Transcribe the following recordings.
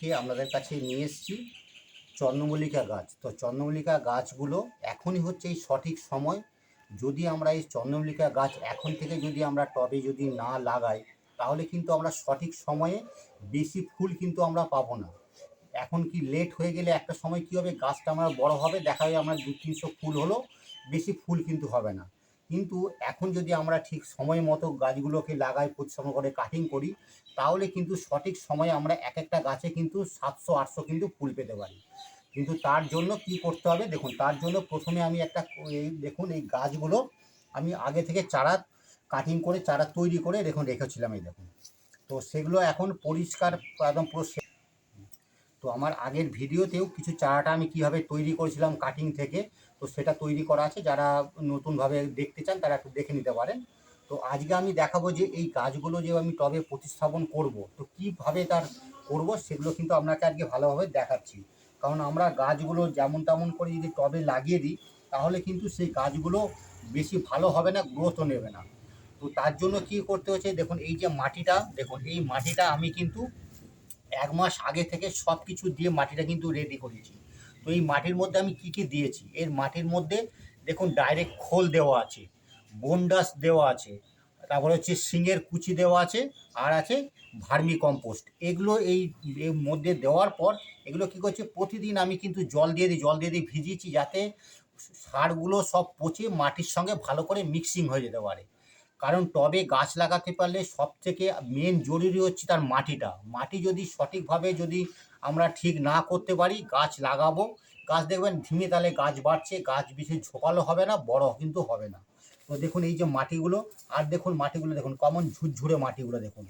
কে আপনাদের কাছে নিয়ে এসেছি? চন্দ্রমল্লিকা গাছ। তো চন্দ্রমল্লিকা গাছগুলো এখনই হচ্ছে এই সঠিক সময়। যদি আমরা এই চন্দ্রমল্লিকা গাছ এখন থেকে যদি আমরা টবে যদি না লাগাই, তাহলে কিন্তু আমরা সঠিক সময়ে বেশি ফুল কিন্তু আমরা পাবো না। এখন কি লেট হয়ে গেলে একটা সময় কী হবে? গাছটা আমার বড় হবে, দেখা যায় আমার দু তিনশো ফুল হলো, বেশি ফুল কিন্তু হবে না। কিন্তু এখন যদি আমরা ঠিক সময় মতো গাছগুলোকে লাগাই পরিশ্রম করে কাটিং করি, তাহলে কিন্তু সঠিক সময়ে আমরা এক একটা গাছে কিন্তু সাতশো, আটশো কিন্তু ফুল পেতে পারি। কিন্তু তার জন্য কি করতে হবে? দেখুন, তার জন্য প্রথমে আমি একটা এই দেখুন, এই গাছগুলো আমি আগে থেকে চারা কাটিং করে, চারা তৈরি করে দেখুন, রেখেছিলাম এই দেখুন। তো সেগুলো এখন পরিষ্কার একদম পুরো তো আমার আগের ভিডিওতেও কিছু চারাটা আমি কীভাবে তৈরি করেছিলাম কাটিং থেকে তো সেটা তৈরি করা আছে, যারা নতুনভাবে দেখতে চান তারা একটু দেখে নিতে পারেন। তো আজকে আমি দেখাবো যে এই গাছগুলো যে আমি টবে প্রতিস্থাপন করব, তো কীভাবে তার করব সেগুলো কিন্তু আপনাকে আজকে ভালোভাবে দেখাচ্ছি। কারণ আমরা গাছগুলো যেমন তেমন করে যদি টবে লাগিয়ে দিই, তাহলে কিন্তু সেই গাছগুলো বেশি ভালো হবে না গ্রোথও নেবে না। তো তার জন্য কি করতে হচ্ছে, দেখুন এই যে মাটিটা, দেখুন এই মাটিটা আমি কিন্তু এক মাস আগে থেকে সব কিছু দিয়ে মাটিটা কিন্তু রেডি করেছি। তো এই মাটির মধ্যে আমি কি কি দিয়েছি? এর মাটির মধ্যে দেখুন ডাইরেক্ট খোল দেওয়া আছে, বনডাস দেওয়া আছে, তারপরে হচ্ছে শিঙের কুচি দেওয়া আছে, আর আছে ভার্মি কম্পোস্ট এগুলো এই মধ্যে দেওয়ার পর এগুলো কি করছে? প্রতিদিন আমি কিন্তু জল দিয়ে দিই, জল দিয়ে দিই ভিজিয়েছি যাতে সারগুলো সব পচে মাটির সঙ্গে ভালো করে মিক্সিং হয়ে যেতে পারে। কারণ টবে গাছ লাগাতে পারলে সব থেকে মেন জরুরি হচ্ছে তার মাটিটা। মাটি যদি সঠিকভাবে যদি আমরা ঠিক না করতে পারি, গাছ লাগাবো। গাছ দেখবেন ধিমে তালে গাছ বাড়ছে, গাছ বেশি ঝোপালো হবে না, বড় কিন্তু হবে না। তো দেখুন এই যে মাটিগুলো, আর দেখুন মাটিগুলো দেখুন, কমন ঝুরঝুরে মাটিগুলো দেখুন।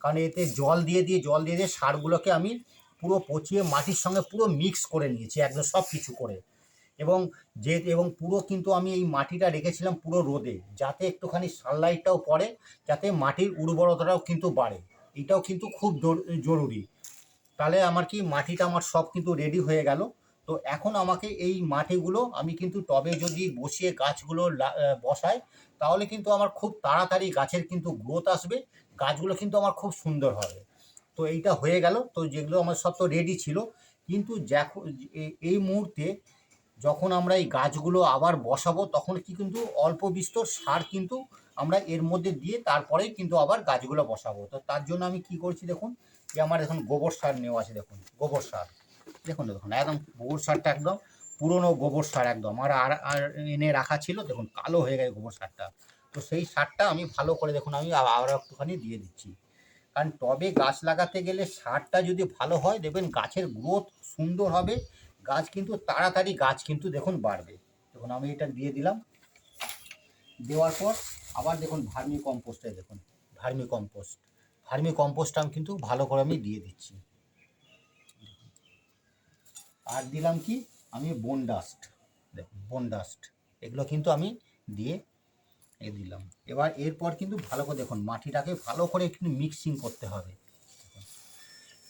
কারণ এতে জল দিয়ে দিয়ে, জল দিয়ে দিয়ে সারগুলোকে আমি পুরো পচিয়ে মাটির সঙ্গে পুরো মিক্স করে নিয়েছি, একদম সব কিছু করে। এবং যে, এবং পুরো কিন্তু আমি এই মাটিটা রেখেছিলাম পুরো রোদে, যাতে একটুখানি সানলাইটটাও পড়ে, যাতে মাটির উর্বরতাটাও কিন্তু বাড়ে। এটাও কিন্তু খুব জরুরি। তাহলে আমার কি মাটিটা আমার সব কিন্তু রেডি হয়ে গেল? তো এখন আমাকে এই মাটিগুলো আমি কিন্তু টবে যদি বসিয়ে গাছগুলো বসাই, তাহলে কিন্তু আমার খুব তাড়াতাড়ি গাছের কিন্তু গ্রোথ আসবে, গাছগুলো কিন্তু আমার খুব সুন্দর হবে। তো এইটা হয়ে গেল, তো যেগুলো আমার সব তো রেডি ছিল। কিন্তু এই মুহূর্তে যখন আমরা এই গাছগুলো আবার বসাবো, তখন কি কিন্তু অল্প বিস্তর সার কিন্তু আমরা এর মধ্যে দিয়ে তারপরেই কিন্তু আবার গাছগুলো বসাবো। তো তার জন্য আমি কি করছি দেখুন যে আমার এখন গোবর সার নেওয়া আছে, দেখুন, গোবর সার। দেখুন দেখুন, একদম গোবর সারটা একদম, পুরনো গোবর সার একদম। আর আর এনে রাখা ছিল, দেখুন, কালো হয়ে গেছে গোবর সারটা। তো সেই সারটা আমি ভালো করে, দেখুন, আমি আ- আবার একটুখানি দিয়ে দিচ্ছি। কারণ টবে গাছ লাগাতে গেলে সারটা যদি ভালো হয়, দেখবেন গাছের গ্রোথ সুন্দর হবে, গাছ কিন্তু তাড়াতাড়ি, গাছ কিন্তু দেখুন বাড়বে। দেখুন, আমি এটা দিয়ে দিলাম। দেওয়ার পর আবার দেখুন ভার্মি কম্পোস্টে দেখুন ভার্মি কম্পোস্ট ভার্মি কম্পোস্টটা কিন্তু ভালো করে আমি দিয়ে দিচ্ছি। আর দিলাম কি? আমি বোন ডাস্ট দেখুন বোন ডাস্ট এগুলো কিন্তু আমি দিয়ে এ দিলাম। এবার এরপর কিন্তু ভালো করে দেখুন, মাটিটাকে ভালো করে কিন্তু মিক্সিং করতে হবে।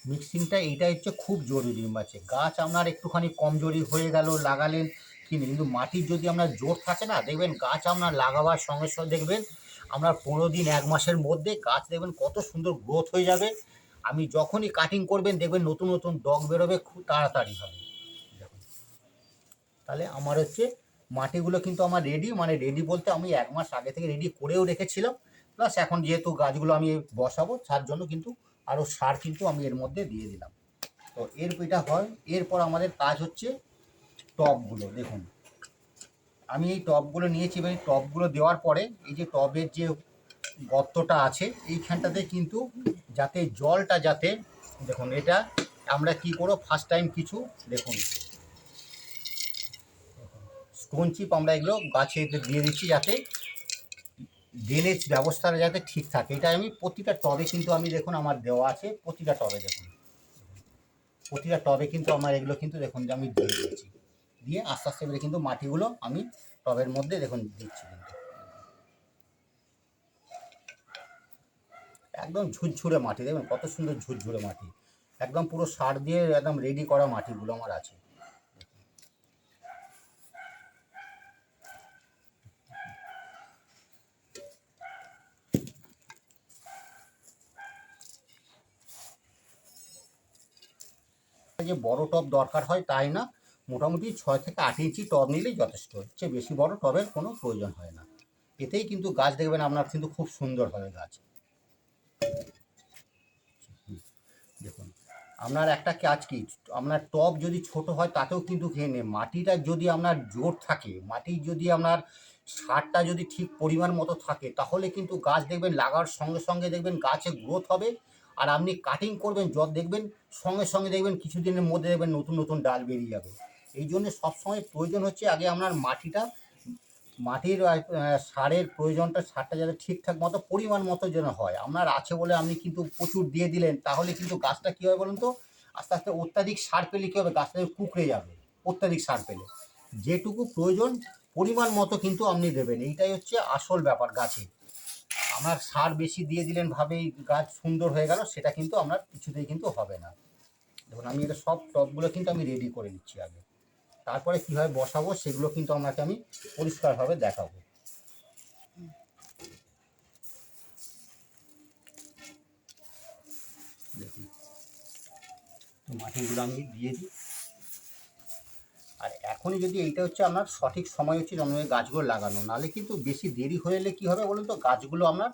মিক্সিংটা এইটা হচ্ছে খুব জরুরি আছে গাছ আপনার একটুখানি কমজোরি হয়ে গেল, লাগালেন কিন্তু কিন্তু মাটির যদি আপনার জোর থাকে না, দেখবেন গাছ আপনার লাগাবার সঙ্গে সঙ্গে দেখবেন আপনার পনেরো দিন, এক মাসের মধ্যে গাছ দেখবেন কত সুন্দর গ্রোথ হয়ে যাবে। আমি যখনই কাটিং করবেন, দেখবেন নতুন নতুন ডগ বেরোবে খুব তাড়াতাড়ি হবে। তাহলে আমার হচ্ছে মাটিগুলো কিন্তু আমার রেডি মানে রেডি বলতে আমি এক মাস আগে থেকে রেডি করেও রেখেছিলাম। প্লাস এখন যেহেতু গাছগুলো আমি বসাবো, তার জন্য কিন্তু আরও সার কিন্তু আমি এর মধ্যে দিয়ে দিলাম। তো এর এটা হয়, এরপর আমাদের কাজ হচ্ছে টবগুলো দেখুন। আমি এই টবগুলো নিয়েছি, এবার এই টবগুলো দেওয়ার পরে এই যে টবের যে গর্তটা আছে, এইখানটাতে কিন্তু যাতে জলটা যাতে, দেখুন এটা আমরা কি করব ফার্স্ট টাইম কিছু, দেখুন। স্টোন চিপ আমরা এগুলো গাছে দিয়ে দিচ্ছি যাতে ড্রেনেজ ব্যবস্থাটা যাতে ঠিক থাকে। এটা আমি প্রতিটা টবে কিন্তু আমি, দেখুন, আমার দেওয়া আছে, প্রতিটা টবে দেখুন। প্রতিটা টবে কিন্তু আমার এগুলো কিন্তু, দেখুন, যে আমি দিয়ে দিয়েছি। দিয়ে আস্তে আস্তে করে কিন্তু মাটিগুলো আমি টবের মধ্যে দেখুন দিচ্ছি কিন্তু। একদম ঝুরঝুরে মাটি, দেখুন কত সুন্দর ঝুরঝুরে মাটি। একদম পুরো সার দিয়ে একদম রেডি করা মাটিগুলো আমার আছে। যে বড় টব দরকার হয় তাই না? মোটামুটি ছয় থেকে আট ইঞ্চি টব নিলেই যথেষ্ট হচ্ছে বেশি বড় টবের কোনো প্রয়োজন হয় না। এতেই কিন্তু গাছ দেখবেন আপনার কিন্তু খুব সুন্দর হবে গাছ। দেখুন, আপনার একটা কাজ কি, আপনার টব যদি ছোট হয় তাতেও কিন্তু খেয়ে নেই মাটিটা যদি আপনার জোর থাকে, মাটি যদি আপনার সারটা যদি ঠিক পরিমাণ মতো থাকে, তাহলে কিন্তু গাছ দেখবেন লাগার সঙ্গে সঙ্গে দেখবেন গাছে গ্রোথ হবে। আর আপনি কাটিং করবেন, যত দেখবেন সঙ্গে সঙ্গে দেখবেন কিছুদিনের মধ্যে দেখবেন নতুন নতুন ডাল বেরিয়ে যাবে। এই জন্য সবসময় প্রয়োজন হচ্ছে আগে আপনার মাটিটা, মাটির সারের প্রয়োজনটা, সারটা যাতে ঠিকঠাক মতো, পরিমাণ মতো যেন হয়। আপনার আছে বলে আপনি কিন্তু প্রচুর দিয়ে দিলেন, তাহলে কিন্তু গাছটা কী হবে বলুন তো? আস্তে আস্তে অত্যাধিক সার পেলে কী হবে? গাছটা কুকড়ে যাবে, অত্যাধিক সার পেলে। যেটুকু প্রয়োজন, পরিমাণ মতো কিন্তু আপনি দেবেন। এইটাই হচ্ছে আসল ব্যাপার গাছে। আমার সার বেশি দিয়ে দিলেন, ভাবেই গাছ সুন্দর হয়ে গেল, সেটা কিন্তু আপনার কিছুতেই কিন্তু হবে না। দেখুন, আমি এটা সব টবগুলো কিন্তু আমি রেডি করে নিচ্ছি আগে। তারপরে কীভাবে বসাবো সেগুলো কিন্তু আপনাকে আমি পরিষ্কারভাবে দেখাবো। দেখুন তো মাটিগুলো আমি দিয়ে দিই। আর এখনই যদি এইটা হচ্ছে আপনার সঠিক সময় হচ্ছে জন্মের গাছগুলো লাগানো, নাহলে কিন্তু বেশি দেরি হয়ে গেলে কী হবে বলুন তো? গাছগুলো আপনার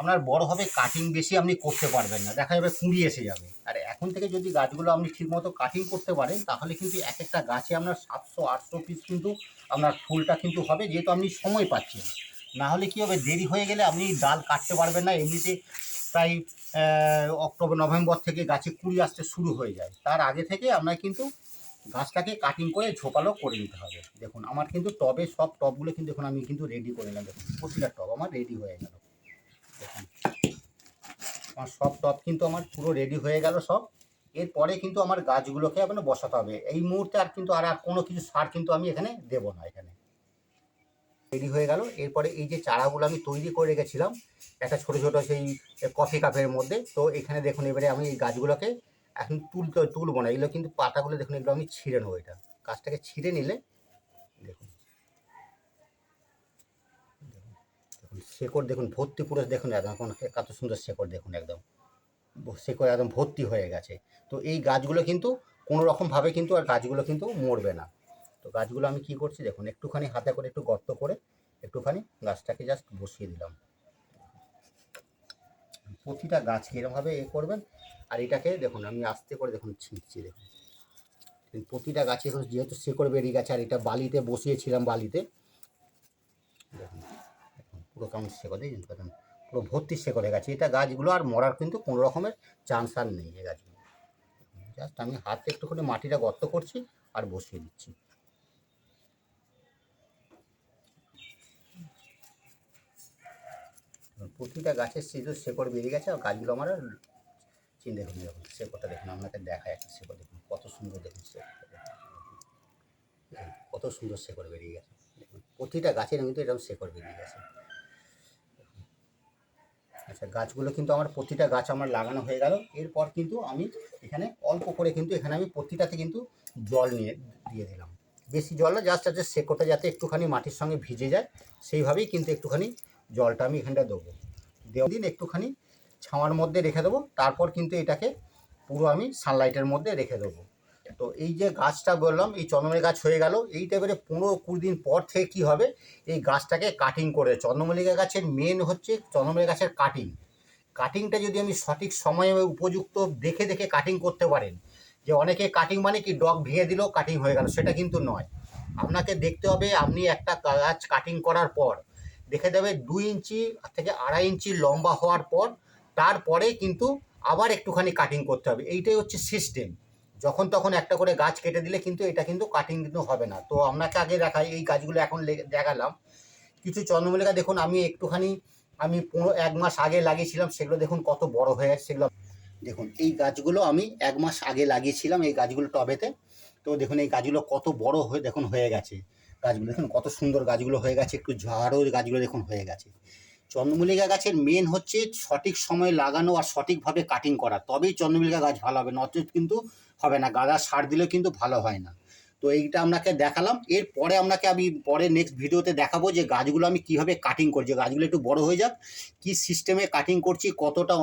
আপনার বড় হবে কাটিং বেশি আপনি করতে পারবেন না। দেখা যাবে কুঁড়ি এসে যাবে। আর এখন থেকে যদি গাছগুলো আপনি ঠিকমতো কাটিং করতে পারেন, তাহলে কিন্তু এক একটা গাছে আপনার সাতশো, আটশো পিস কিন্তু আপনার ফুলটা কিন্তু হবে, যেহেতু আপনি সময় পাচ্ছেন। না হলে কী হবে, দেরি হয়ে গেলে আপনি ডাল কাটতে পারবেন না, এমনিতে প্রায় অক্টোবর, নভেম্বর থেকে গাছে কুড়ি আসতে শুরু হয়ে যায়। তার আগে থেকে আপনার কিন্তু গাছটাকে কাটিং করে ঝোপালো করে নিতে হবে। দেখুন, আমার কিন্তু টবে সব টবগুলো কিন্তু এখন আমি কিন্তু রেডি করে নিলাম। দেখুন, প্রতিটা টব আমার রেডি হয়ে গেল। আমার সব টব কিন্তু আমার পুরো রেডি হয়ে গেল সব। এরপরে কিন্তু আমার গাছগুলোকে আপনার বসাতে হবে। এই মুহূর্তে আর কিন্তু আর আর কোনো কিছু সার কিন্তু আমি এখানে দেবো না এখানে। রেডি হয়ে গেল। এরপরে এই যে চারাগুলো আমি তৈরি করে রেখেছিলাম, একটা ছোটো ছোটো সেই কফি কাপের মধ্যে। তো এখানে দেখুন, এবারে আমি এই গাছগুলোকে এখন তুলতে, তুলবো না। এগুলো কিন্তু পাতাগুলো দেখুন এগুলো আমি ছিঁড়ে নেব এটা। গাছটাকে ছিঁড়ে নিলে দেখুন। দেখুন শেকড় দেখুন ভর্তি পুরো দেখুন একদম এখন কত সুন্দর শেকড় দেখুন একদম। শেকড় একদম ভর্তি হয়ে গেছে। তো এই গাছগুলো কিন্তু কোনো রকমভাবে কিন্তু আর গাছগুলো কিন্তু মরবে না। তো গাছগুলো আমি কি করছি দেখুন একটুখানি হাতে করে একটু গর্ত করে একটুখানি গাছটাকে জাস্ট বসিয়ে দিলাম। প্রতিটা গাছকে এরকমভাবে এ করবেন আর এটাকে দেখুন আমি আস্তে করে দেখুন ছিঁড়ছি দেখুন। প্রতিটা গাছে যেহেতু শেকড় বেরিয়ে গেছে আর এটা বালিতে বসিয়েছিলাম বালিতে। দেখুন, পুরো কেমন শেকড় দেখুন পুরো ভর্তি শেকড় হয়ে গেছে। এটা গাছগুলো আর মরার কিন্তু কোনো রকমের চান্স আর নেই এই গাছগুলো। জাস্ট আমি হাতে একটু করে মাটিটা গর্ত করছি আর বসিয়ে দিচ্ছি। প্রতিটা গাছের সিজু শেকড় বেরিয়ে গেছে, আর গাছগুলো আমার আর চিন দেখুন দেখুন শেকড়টা দেখুন আপনাকে দেখায় একটা শেকড় দেখুন, কত সুন্দর দেখুন শেকড়টা। কত সুন্দর শেকড় বেরিয়ে গেছে। দেখুন প্রতিটা গাছের কিন্তু এরকম শেকড় বেরিয়ে গেছে। আচ্ছা গাছগুলো কিন্তু আমার প্রতিটা গাছ আমার লাগানো হয়ে গেল। এরপর কিন্তু আমি এখানে অল্প করে কিন্তু এখানে আমি প্রতিটাতে কিন্তু জল নিয়ে দিয়ে দিলাম। বেশি জল না জাস্ট আছে শেকড়টা যাতে একটুখানি মাটির সঙ্গে ভিজে যায়, সেইভাবেই কিন্তু একটুখানি জলটা আমি এখানটা দেবো। দেওয়ার দিন একটুখানি ছাওয়ার মধ্যে রেখে দেবো, তারপর কিন্তু এটাকে পুরো আমি সানলাইটের মধ্যে রেখে দেবো। তো এই যে গাছটা বললাম, এই চন্দ্রমল্লিকা গাছ হয়ে গেল। এইটা এবারে পনেরো কুড়ি দিন পর থেকে কী হবে? এই গাছটাকে কাটিং করে, চন্দ্রমল্লিকা গাছের মেন হচ্ছে চন্দ্রমল্লিকা গাছের কাটিং কাটিংটা যদি আমি সঠিক সময়ে উপযুক্ত দেখে দেখে কাটিং করতে পারেন, যে অনেকে কাটিং মানে কি, ডগ ভেঙে দিলেও কাটিং হয়ে গেল, সেটা কিন্তু নয়। আপনাকে দেখতে হবে, আপনি একটা গাছ কাটিং করার পর, দেখে দেবে দুই ইঞ্চি থেকে আড়াই ইঞ্চি লম্বা হওয়ার পর, তারপরে কিন্তু আবার একটুখানি কাটিং করতে হবে। এইটাই হচ্ছে সিস্টেম যখন তখন একটা করে গাছ কেটে দিলে কিন্তু এটা কিন্তু কাটিং কিন্তু হবে না। তো আপনাকে আগে দেখাই, এই গাছগুলো এখন দেখালাম। কিছু চন্দ্রমল্লিকা দেখুন, আমি একটুখানি, আমি পনেরো, এক মাস আগে লাগিয়েছিলাম, সেগুলো দেখুন কত বড় হয়ে সেগুলো, দেখুন, এই গাছগুলো আমি এক মাস আগে লাগিয়েছিলাম, এই গাছগুলো টবেতে। তো দেখুন, এই গাছগুলো কত বড় হয়ে, দেখুন, হয়ে গেছে। গাছগুলো, দেখুন, কত সুন্দর গাছগুলো হয়ে গেছে, একটু ঝাড়ও গাছগুলো দেখুন হয়ে গেছে। চন্দ্রমল্লিকা গাছের মেন হচ্ছে সঠিক সময় লাগানো আর সঠিকভাবে কাটিং করা। তবেই চন্দ্রমল্লিকা গাছ ভালো হবে নচেত কিন্তু হবে না, গাদা সার দিলেও কিন্তু ভালো হয় না। তো এইটা আপনাকে দেখালাম। এরপরে আপনাকে আমি পরে নেক্সট ভিডিওতে দেখাবো যে গাছগুলো আমি কীভাবে কাটিং করছি। গাছগুলো একটু বড় হয়ে যাক, কি সিস্টেমে কাটিং করছি, কতটা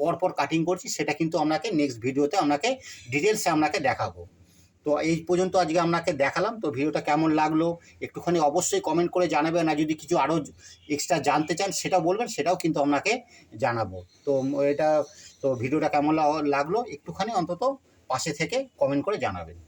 পর পর কাটিং করছি, সেটা কিন্তু আপনাকে নেক্সট ভিডিওতে আপনাকে ডিটেলসে আপনাকে দেখাবো। তো এই পর্যন্ত আজকে আপনাকে দেখালাম। তো ভিডিওটা কেমন লাগল, একটুখানি অবশ্যই কমেন্ট করে জানাবেন। আর যদি কিছু আরও এক্সট্রা জানতে চান সেটাও বলবেন, সেটাও কিন্তু আপনাকে জানাব। তো এটা, তো ভিডিওটা কেমন লাগল, একটুখানি অন্তত পাশে থেকে কমেন্ট করে জানাবেন।